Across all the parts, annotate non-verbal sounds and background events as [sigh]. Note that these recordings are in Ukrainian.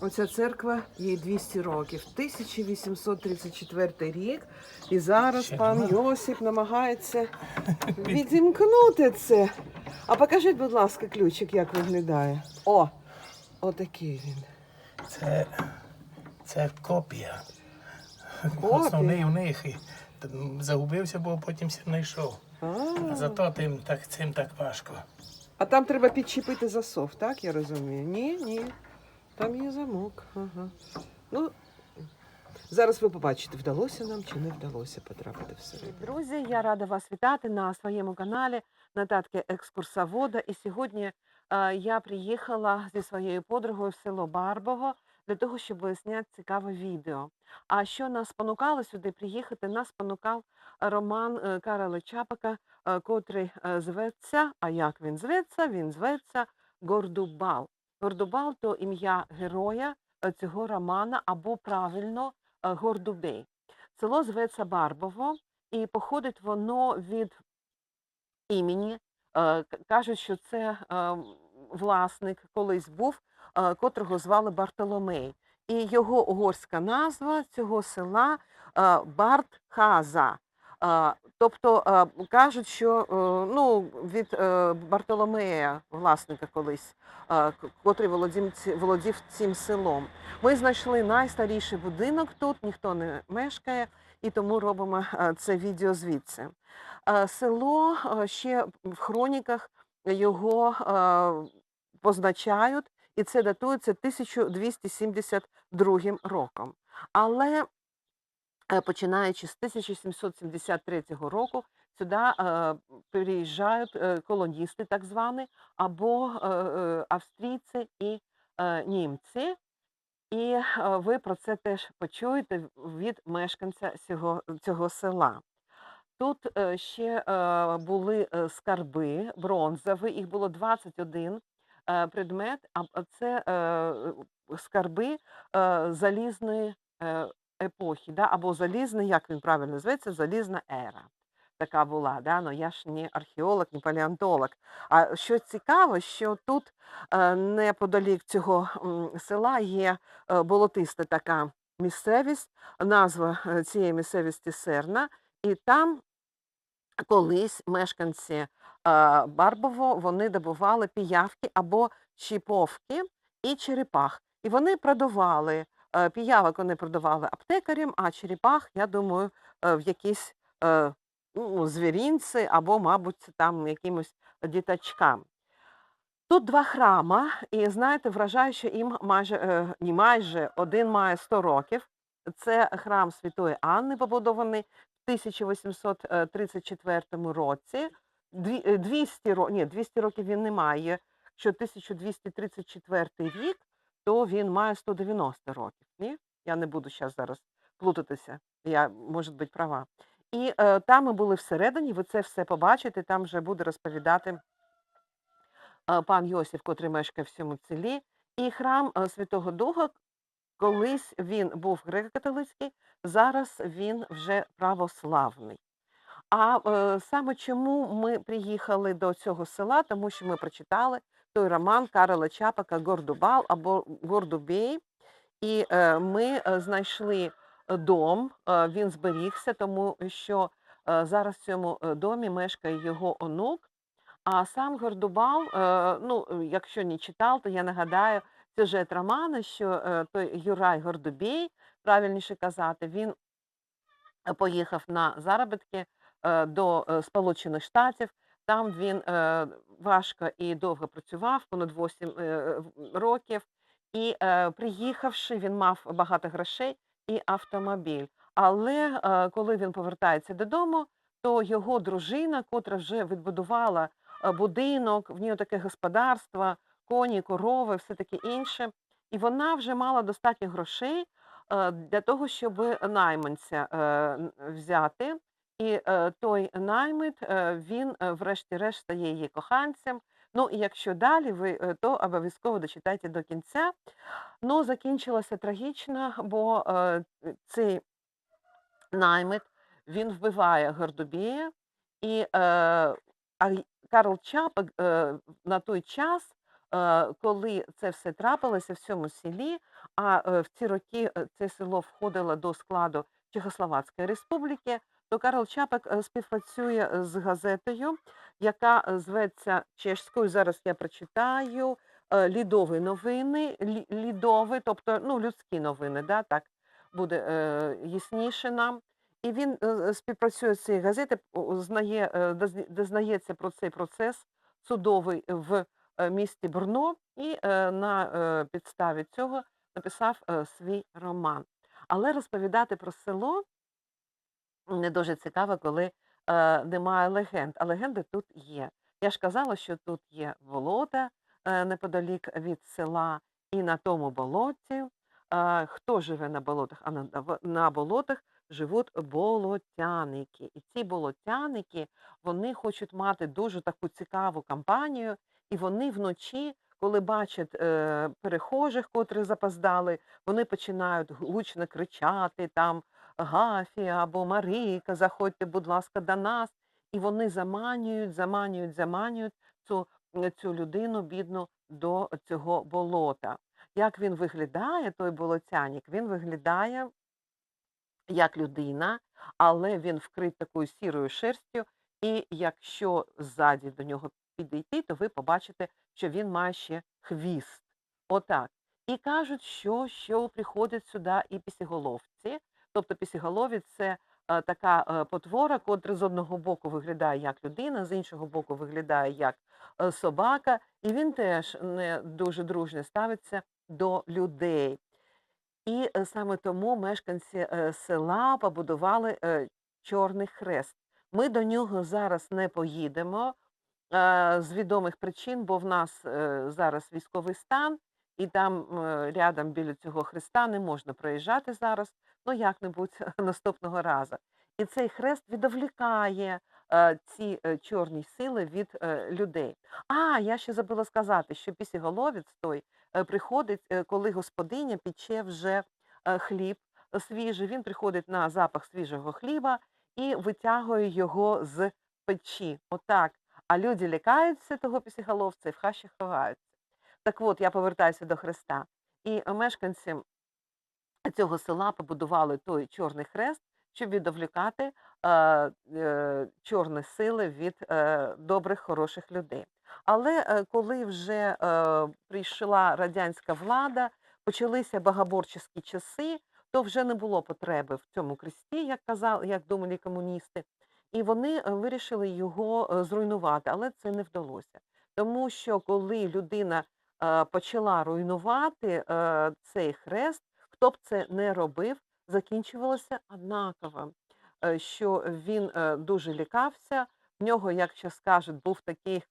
Оця церква їй 200 років, 1834 рік. І зараз Ще пан. Йосип намагається [laughs] відімкнути це. А покажіть, будь ласка, ключик, як виглядає. О, отакий він. Це, це копія. [laughs] Копія? Основний у них. І загубився, бо потім все знайшов. А, А зато тим так, цим так важко. а там треба підчепити засов, так я розумію? Ні, ні. Там є замок. Ага. Ну, зараз ви побачите, вдалося нам чи не вдалося потрапити всередину. Друзі, я рада вас вітати на своєму каналі Нататки екскурсовода. І сьогодні е, я приїхала зі своєю подругою в село Барбого для того, щоб зняти цікаве відео. А що нас спонукало сюди приїхати? Нас спонукав роман е, Карла Чапака, е, котрий е, зветься. А як він зветься? Він зветься Гордубал. Гордубал то ім'я героя е, цього романа, або правильно е, Гордубей. Село зветься Барбово, і походить воно від імені. е, Кажуть, що це власник колись був, котрого звали Бартоломей. І його угорська назва цього села е, Бартхаза. Тобто кажуть, що е, ну, від е, Бартоломея, власника колись, котрий володів, цим селом. Ми знайшли найстаріший будинок тут, ніхто не мешкає, і тому робимо е, це відео звідси. Село ще в хроніках його позначають, і це датується 1272 роком. Але починаючи з 1773 року сюди е, переїжджають е, колоністи, так звані, або е, австрійці і німці. І ви про це теж почуєте від мешканця цього, цього села. Тут ще були скарби бронзові, їх було 21 е, предмет, а це скарби залізної епохи, да? або залізний, як він правильно зветься, залізна ера. Така була, да? ну я ж не археолог, не палеонтолог. А що цікаво, що тут е, неподалік цього села є е, болотиста така місцевість, назва е, цієї місцевості Серна, і там колись мешканці Барбово вони добували піявки або чіповки і черепах. І вони продавали піявок, вони продавали аптекарям, а черепах, я думаю, е, в якісь е, ну, звірінці або, мабуть, там якимось діточкам. Тут два храма, і знаєте, вражає, що їм майже е, не майже один має 100 років. Це храм Святої Анни, побудований в 1834 році. Е, 200 ні, 200 років він не має. Що 1234 рік, то він має 190 років. Ні? Я не буду зараз зараз плутатися. Я, може бути, права. І е, там ми були всередині, ви це все побачите, там вже буде розповідати е, пан Йосиф, котрий мешкає в цьому селі. І храм е, Святого Духа, колись він був греко-католицький, зараз він вже православний. А е, саме чому ми приїхали до цього села, тому що ми прочитали той роман Карла Чапака Гордубал або Гордубей, і е, ми знайшли е, дом, е, він зберігся, тому що зараз в цьому домі мешкає його онук. А сам Гордубал, е, ну, якщо не читав, то я нагадаю сюжет роману, що е, той Юрай Гордубей, правильніше казати, він поїхав на заробітки е, до Сполучених Штатів. Там він е, важко і довго працював, понад 8 е, років. І е, приїхавши, він мав багато грошей і автомобіль. Але коли він повертається додому, то його дружина, котра вже відбудувала будинок, в нього таке господарство, коні, корови, все таке інше. І вона вже мала достатньо грошей для того, щоб найманця взяти. І е, той наймит, е, він, е, врешті-решт, стає її коханцем. Ну, і якщо далі ви, то обов'язково дочитайте до кінця. Ну, закінчилося трагічно, бо цей наймит він вбиває Гордубія, і е, Карл Чапик е, на той час е, коли це все трапилося в цьому селі, а в ці роки це село входило до складу Чехословацької республіки, то Карл Чапек е, співпрацює з газетою, яка е, зветься чешською. Зараз я прочитаю е, Лідові новини, Лідові, тобто ну, людські новини, да, так буде е, ясніше нам. І він е, співпрацює з цією газетою, знає, е, дізнається про цей процес судовий в е, місті Брно і е, на е, підставі цього написав е, свій роман. Але розповідати про село не дуже цікаво, коли е, немає легенд. А легенди тут є. Я ж казала, що тут є болота е, неподалік від села, і на тому болоті. Е, хто живе на болотах? А на, на болотах живуть болотяники. І ці болотяники вони хочуть мати дуже таку цікаву кампанію, і вони вночі, коли бачать е, перехожих, котрі запоздали, вони починають гучно кричати там. Гафі або Марійка, заходьте, будь ласка, до нас. І вони заманюють, заманюють, заманюють цю, е, цю людину, бідну, до цього болота. Як він виглядає, той болотяник? Він виглядає як людина, але він вкрит такою сірою шерстю, і якщо ззаді до нього підійти, то ви побачите, що він має ще хвіст. Отак. І кажуть, що, що приходять сюди і пісіголовці. Тобто пісіголовець – це е, така е, потвора, котра з одного боку виглядає як людина, з іншого боку виглядає як е, собака, і він теж не дуже дружньо ставиться до людей. І саме тому мешканці села побудували Чорний Хрест. Ми до нього зараз не поїдемо з відомих причин, бо в нас зараз військовий стан, і там е, рядом біля цього хреста не можна проїжджати зараз, ну як-небудь [laughs] наступного разу. І цей хрест відволікає е, ці е, чорні сили від людей. А, я ще забула сказати, що пісіголовець той приходить, коли господиня пече вже хліб свіжий. Він приходить на запах свіжого хліба і витягує його з печі. Отак. А люди лякаються того пісіголовця і в хащі ховаються. Так от, я повертаюся до Христа. І мешканці цього села побудували той чорний хрест, щоб відволікати е, е, чорні сили від е, добрих, хороших людей. Але е, коли вже е, прийшла радянська влада, почалися багаборчі часи, то вже не було потреби в цьому кресті, як казали, як думали комуністи, і вони е, вирішили його е, зруйнувати, але це не вдалося. Тому що коли людина почала руйнувати е, цей хрест, хто б це не робив, закінчувалося однаково, е, що він е, дуже лякався. В нього, як зараз кажуть, був такий,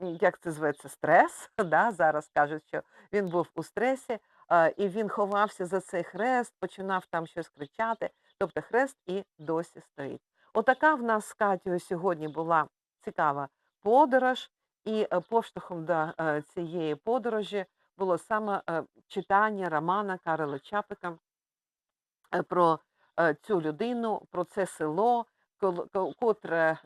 як це зветься, стрес. [laughs] Да? Зараз кажуть, що він був у стресі, е, і він ховався за цей хрест, починав там щось кричати. Тобто хрест і досі стоїть. Отака в нас з Катєю сьогодні була цікава подорож, і е, поштовхом до цієї подорожі було саме е, читання романа Карла Чапика про цю людину, про це село, котре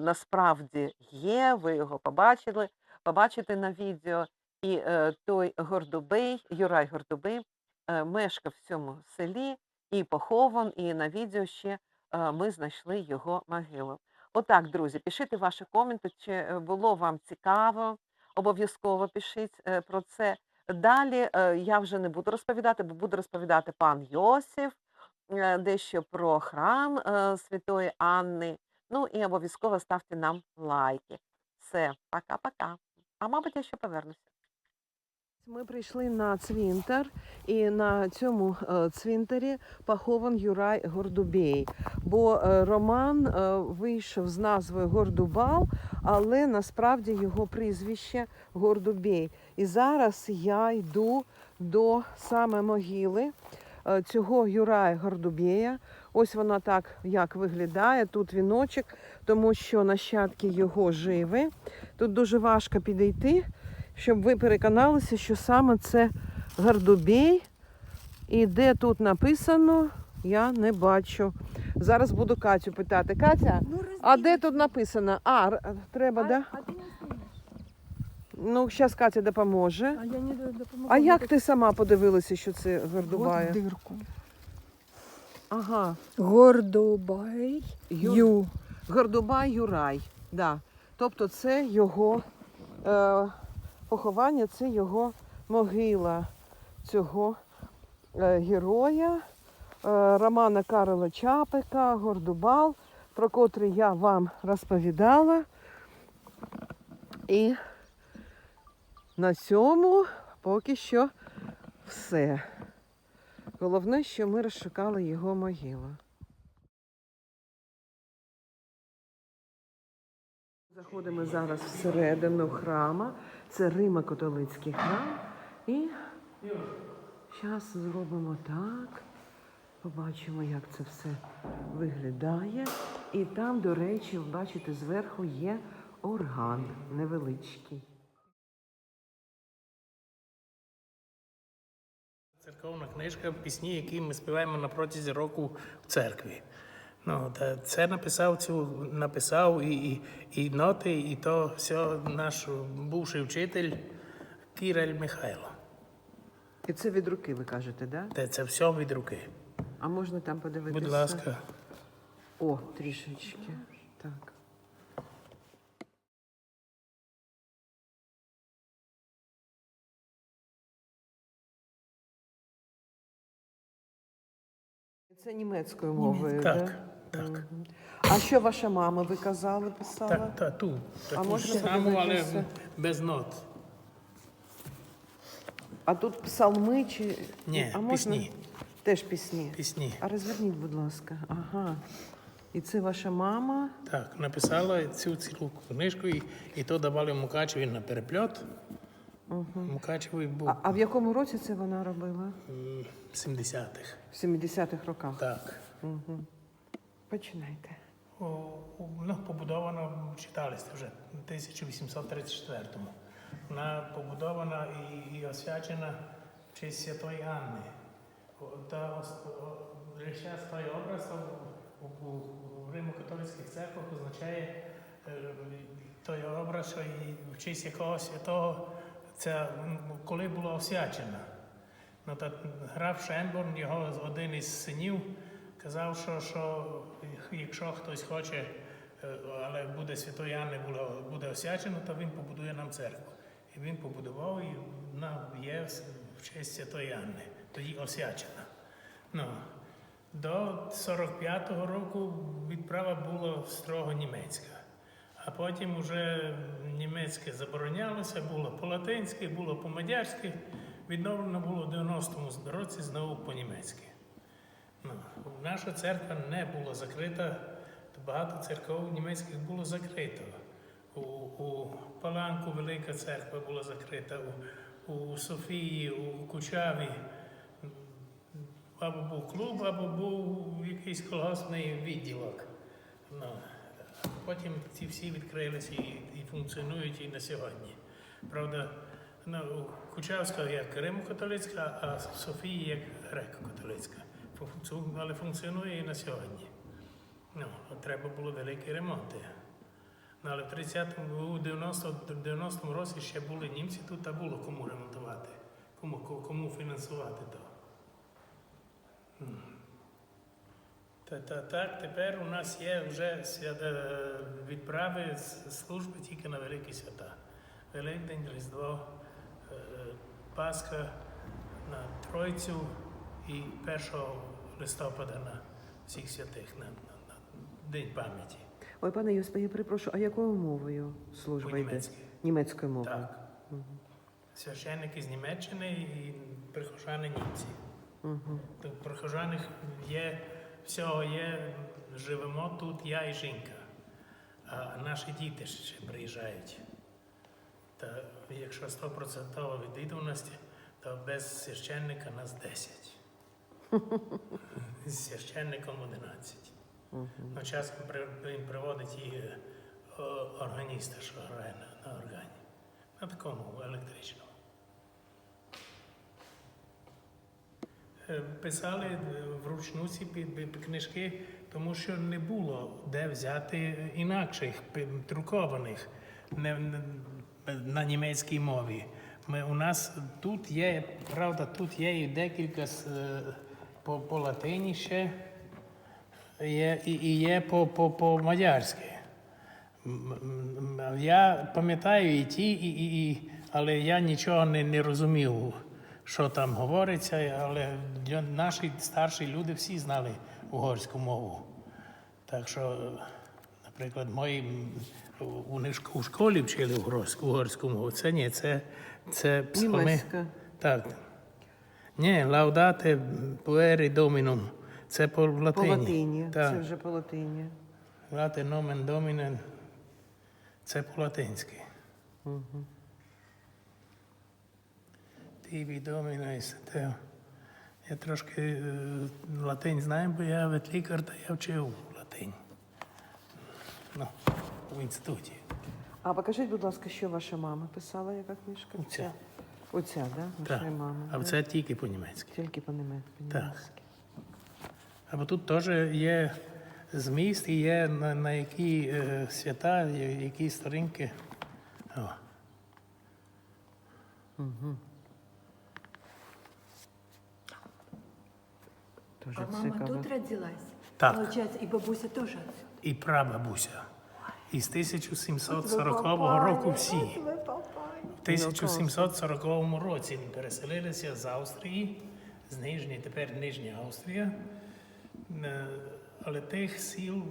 насправді є. Ви його побачили, побачите на відео. І е, той Гордубей, Юрай Гордубей, е, мешкав в цьому селі і похован, і на відео ще е, ми знайшли його могилу. Отак, друзі, пишіть ваші коменти, чи е, було вам цікаво. Обов'язково пишіть е, про це. Далі е, я вже не буду розповідати, бо буде розповідати пан Йосиф, дещо про храм Святої Анни. Ну і обов'язково ставте нам лайки. Все, пока-пока. А мабуть, я ще повернуся. Ми прийшли на цвинтар, і на цьому е, цвинтарі похован Юрай Гордубей. Бо е, роман е, вийшов з назвою Гордубал, але насправді його прізвище Гордубей. І зараз я йду до саме могили цього Юрая Гордубея. Ось вона так як виглядає. Тут віночок, тому що нащадки його живі. Тут дуже важко підійти, щоб ви переконалися, що саме це Гордубей. І де тут написано, я не бачу. Зараз буду Катю питати. Катя, Ну, а де тут написано? А, треба, а, да? а ти не. Ну, зараз Катя допоможе. А я не. А як ти сама подивилася, що це От дирку. Ага. Гордобай. Ю- Ю. Гордубай Юрай. Да. Тобто це його е, поховання, це його могила цього е, героя е, Романа Карла Чапика, Гордубал, про котрий я вам розповідала. І на цьому поки що все. Головне, що ми розшукали його могилу. Заходимо зараз всередину храма. Це Римо-католицький храм. І зараз зробимо так. Побачимо, як це все виглядає. І там, до речі, бачите, зверху є орган невеличкий. Церковна книжка, пісні, які ми співаємо на протязі року в церкві. Ну, та це написав цю написав і, і, і ноти, і то все наш бувший вчитель Кірель Михайло. І це від руки, ви кажете, да? Та це все від руки. А можна там подивитися? Будь ласка. О, трішечки. Так. Це німецькою мовою, Так, да? Так. А що ваша мама, ви казали, писала? Так, та, ту. А Таку можна саму, але подивитися? без нот. А тут псалми чи. Ні, а можна? пісні. Теж пісні. Пісні. А розверніть, будь ласка. Ага. І це ваша мама. Так, написала цю цілу книжку, і, і то давали Мукачеві на перепльот. Мукачевий був А, а в якому році це вона робила? м, 70-х. В 70-х роках. Так. Угу. Починайте. Ну, побудована, читалися вже в 1834-му. Вона побудована і, і освячена в честь Святої Анни. Та зараз той образ у, у, у Римо-католицьких церквах означає е, той образ, що і в честь якого святого це коли була освячена. Ну, та граф Шенборн, його один із синів, казав, що, що якщо хтось хоче, е, але буде Святої Анни буде, освячено, то він побудує нам церкву. І він побудував, і вона є в честь Святої Анни, тоді освячена. Ну, до 45-го року відправа була строго німецька. А потім вже німецьке заборонялося, було по-латинськи, було по-мадярськи, відновлено було в 90-му році знову по-німецьки. Ну, наша церква не була закрита, то багато церков німецьких було закрито. У, у Паланку Велика церква була закрита, у, у Софії, у Кучаві. Або був клуб, або був якийсь колгоспний відділок. Ну, потім ці всі відкрилися і, і функціонують і на сьогодні. Правда, ну, Кучавська як Римо-католицька, а Софія як греко-католицька. Функціонує- Але функціонує і на сьогодні. Треба було великі ремонти. Ну, але в 30-му, у 90 в 90-му році ще були німці, тут та було кому ремонтувати, кому, кому фінансувати то. Та, та так, тепер у нас є вже свята, відправи з служби тільки на великі свята. Великдень, Різдво, Пасха на Тройцю і 1 листопада на всіх святих на, на, на День пам'яті. Ой, пане Йосипе, я перепрошую, а якою мовою служба йде? Німецькою мовою. Так. Священники з Німеччини і прихожани німці. Угу. То прихожани є всього є, живемо тут, я і жінка. А наші діти ще приїжджають. Та якщо 100% відвідуваності, то без священника нас 10. З священником 11. Ну, часом він приводить і е, органіста, що грає на, на органі. На такому електричному. Е, Писали вручну ці книжки, тому що не було де взяти інакших друкованих. Не, не, на німецькій мові. Ми, у нас тут є, правда, тут є і декілька з, по, по латині ще, є, і, і є по, по, по мадярськи. Я пам'ятаю і ті, і, і, і, але я нічого не, не розумів, що там говориться, але наші старші люди всі знали угорську мову. Так що, наприклад, мої у, у школі вчили угорську, угорську мову. Це ні, це, це псалми. Німецька. Так. Ні, лаудате pueri dominum. Це по По латині. латині. Так. Це вже по латині. Лате nomen domine це по-латинськи. Тіві доміне Тео. Я трошки е, латинь знаю, бо я ветлікар, та я вчив латинь. Ну, в інституті. А покажіть, будь ласка, що ваша мама писала, яка книжка? Оця. Оця, да? Так. Мами. А да? це тільки по-німецьки. Тільки по німецьки. Так. Або тут теж є зміст і є на, на які е, свята, які сторінки. О. Дуже А мама цікаво. тут родилась? Так. Получается, и бабуся тоже отсюда. і прабабуся. Із 1740 року всі. Ви попали. В 1740 році переселилися з Австрії, з Нижньої, тепер Нижня Австрія. Е, Але тих сіл,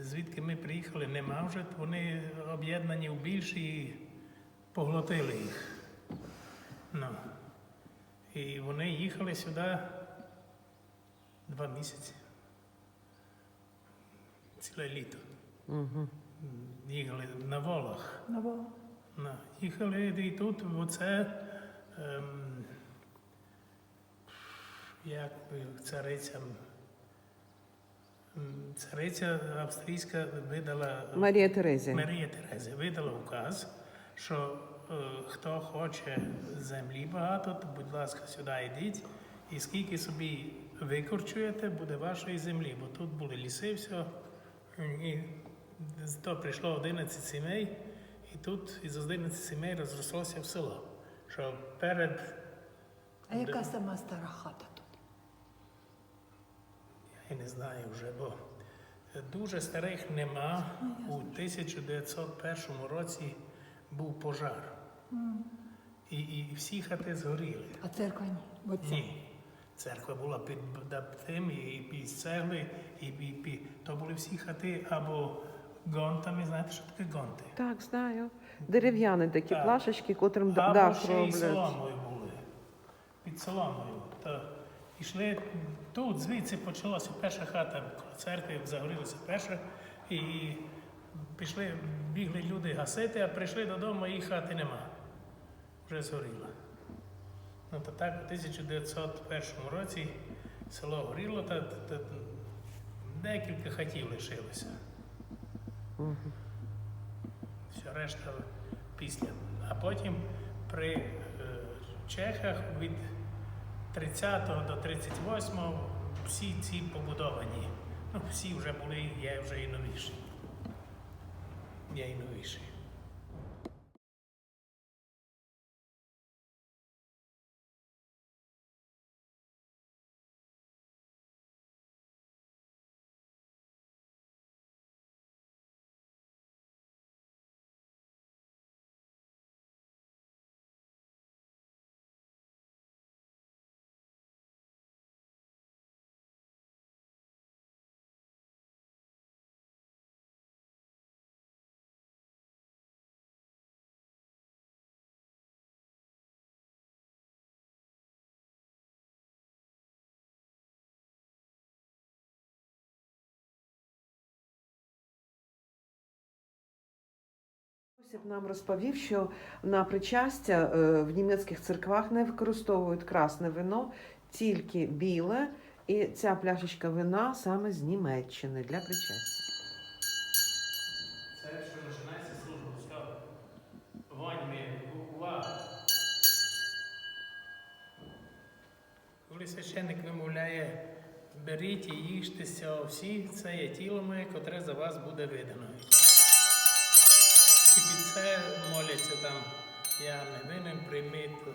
звідки ми приїхали, нема вже. Вони об'єднані в більші і поглотили їх. Ну. І вони їхали сюди два місяці. Ціле літо. Угу. Їхали на волах. Ну, во. На, їхали і тут оце, ем, як цариця, цариця австрійська видала, Марія Терезія. Марія Терезія видала указ, що е, хто хоче землі багато, то будь ласка, сюди йдіть, і скільки собі викорчуєте, буде вашої землі, бо тут були ліси, все. І то прийшло 11 сімей, і тут із 11 сімей розрослося в село. Що перед, А яка сама стара хата тут? я не знаю вже, бо дуже старих нема. У 1901 році був пожар. І, і всі хати згоріли. А церква ні. Бо це. Ні. Церква була під тим, і, із цегли, і, і то були всі хати або гонтами. Знаєте, що таке гонти? Так, знаю. Дерев'яні такі Так. плашечки, котрим Або дах ще й роблять. соломою були. Під соломою. То йшли тут, звідси почалося перша хата церкви, загорілася перша, і пішли, бігли люди гасити, а прийшли додому, і хати нема. Вже згоріла. Ну то так, у 1901 році село горіло, та, та, та декілька хатів лишилося. Все решта після. А потім при е, Чехах від 30 до 38 всі ці побудовані. Ну, всі вже були, є вже і новіші. Є і новіші. Нам розповів, що на причастя е, в німецьких церквах не використовують красне вино, тільки біле, і ця пляшечка вина саме з Німеччини для причастя. Це що починається служба. Коли священник вимовляє, беріть і їжте з всі, це є тіло моє, котре за вас буде видано. І під це моляться там я не винен приймити.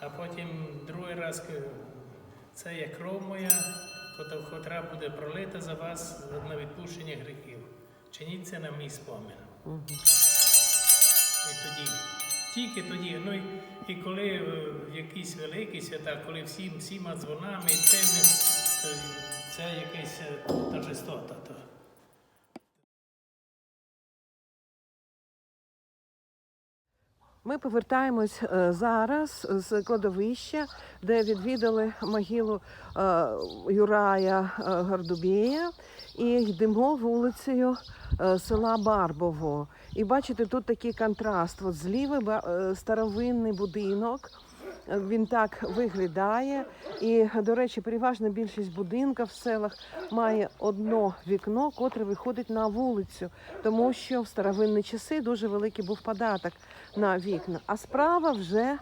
А потім другий раз це є кров моя, котра буде пролита за вас на відпущення гріхів. Чиніть це на мій спомин. І тоді, тільки тоді, ну і, і коли е, якісь великі свята, коли всі, всіма дзвонами, цими, це якесь е, торжество. Ми повертаємось е, зараз з кладовища, де відвідали могилу е, Юрая е, Гордубєя і йдемо вулицею села Барбово. І бачите, тут такий контраст. От зліва старовинний будинок. Він так виглядає. І, до речі, переважна більшість будинків в селах має одно вікно, котре виходить на вулицю, тому що в старовинні часи дуже великий був податок на вікна. А справа вже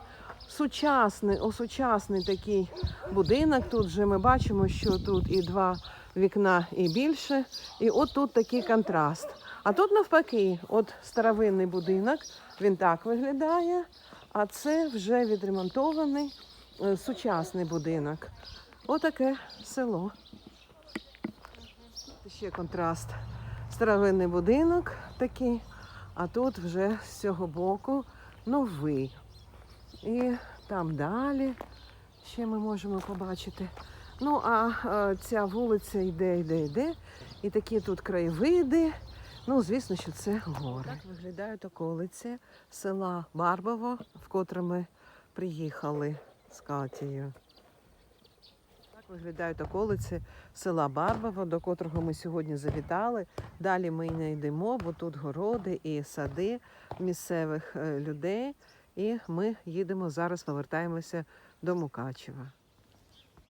сучасний, осучасний такий будинок. Тут вже ми бачимо, що тут і два вікна і більше. І от тут такий контраст. А тут навпаки, от старовинний будинок, він так виглядає, а це вже відремонтований е, сучасний будинок. Отаке село. Ще контраст. Старовинний будинок такий, а тут вже з цього боку новий. І там далі ще ми можемо побачити. Ну, а е, ця вулиця йде, йде, йде. І такі тут краєвиди. Ну, звісно, що це гори. Так виглядають околиці села Барбово, в котре ми приїхали з Катією. Так виглядають околиці села Барбово, до котрого ми сьогодні завітали. Далі ми не йдемо, бо тут городи і сади місцевих е, людей. І ми їдемо зараз, повертаємося до Мукачева.